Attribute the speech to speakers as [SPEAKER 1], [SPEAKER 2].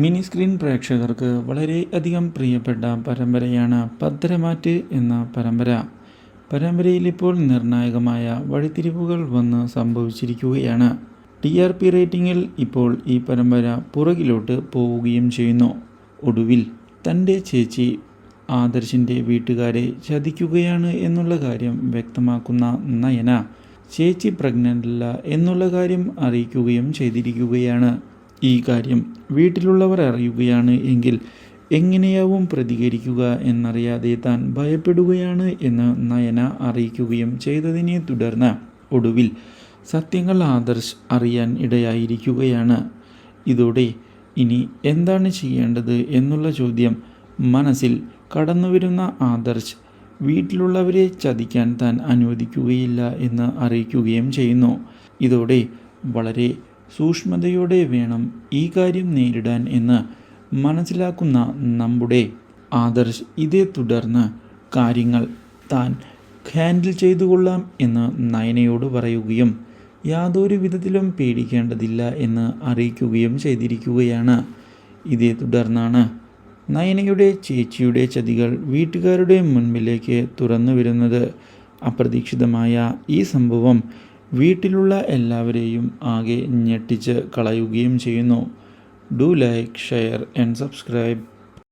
[SPEAKER 1] Mini screen പ്രേക്ഷകർക്ക് വളരെയധികം പ്രിയപ്പെട്ട പരമ്പരയാണ് പത്തരമാറ്റ് എന്ന പരമ്പര. പരമ്പരയിൽ ഇപ്പോൾ നിർണായകമായ വഴിത്തിരിവുകൾ വന്ന് സംഭവിച്ചിരിക്കുകയാണ്. ടി ആർ പി റേറ്റിംഗിൽ ഇപ്പോൾ ഈ പരമ്പര പുറകിലോട്ട് പോവുകയും ചെയ്യുന്നു. ഒടുവിൽ തന്റെ ചേച്ചി ആദർശിന്റെ വീട്ടുകാരെ ചതിക്കുകയാണ് എന്നുള്ള കാര്യം വ്യക്തമാക്കുന്ന നയന ചേച്ചി പ്രഗ്നന്റ് അല്ല എന്നുള്ള കാര്യം അറിയിക്കുകയും ചെയ്തിരിക്കുകയാണ്. ഈ കാര്യം വീട്ടിലുള്ളവർ അറിയുകയാണ് എങ്കിൽ എങ്ങനെയാവും പ്രതികരിക്കുക എന്നറിയാതെ താൻ ഭയപ്പെടുകയാണ് എന്ന് നയന അറിയിക്കുകയും ചെയ്തതിനെ തുടർന്ന് ഒടുവിൽ സത്യങ്ങൾ ആദർശ് അറിയാൻ ഇടയായിരിക്കുകയാണ്. ഇതോടെ ഇനി എന്താണ് ചെയ്യേണ്ടത് എന്നുള്ള ചോദ്യം മനസ്സിൽ കടന്നുവരുന്ന ആദർശ് വീട്ടിലുള്ളവരെ ചതിക്കാൻ താൻ അനുവദിക്കുകയില്ല എന്ന് അറിയിക്കുകയും ചെയ്യുന്നു. ഇതോടെ വളരെ സൂക്ഷ്മതയോടെ വേണം ഈ കാര്യം നേരിടാൻ എന്ന് മനസ്സിലാക്കുന്ന നമ്മുടെ ആദർശ് ഇതേ തുടർന്ന് കാര്യങ്ങൾ താൻ ഹാൻഡിൽ ചെയ്തുകൊള്ളാം എന്ന് നയനയോട് പറയുകയും യാതൊരു വിധത്തിലും പേടിക്കേണ്ടതില്ല എന്ന് അറിയിക്കുകയും ചെയ്തിരിക്കുകയാണ്. ഇതേ തുടർന്നാണ് നയനയുടെ ചേച്ചിയുടെ ചതികൾ വീട്ടുകാരുടെ മുൻപിലേക്ക് തുറന്നു വരുന്നത്. അപ്രതീക്ഷിതമായ ഈ സംഭവം വീട്ടിലുള്ള എല്ലാവരെയും ആകെ ഞെട്ടിച്ച് കളയുകയും ചെയ്യുന്നു. Do like share and subscribe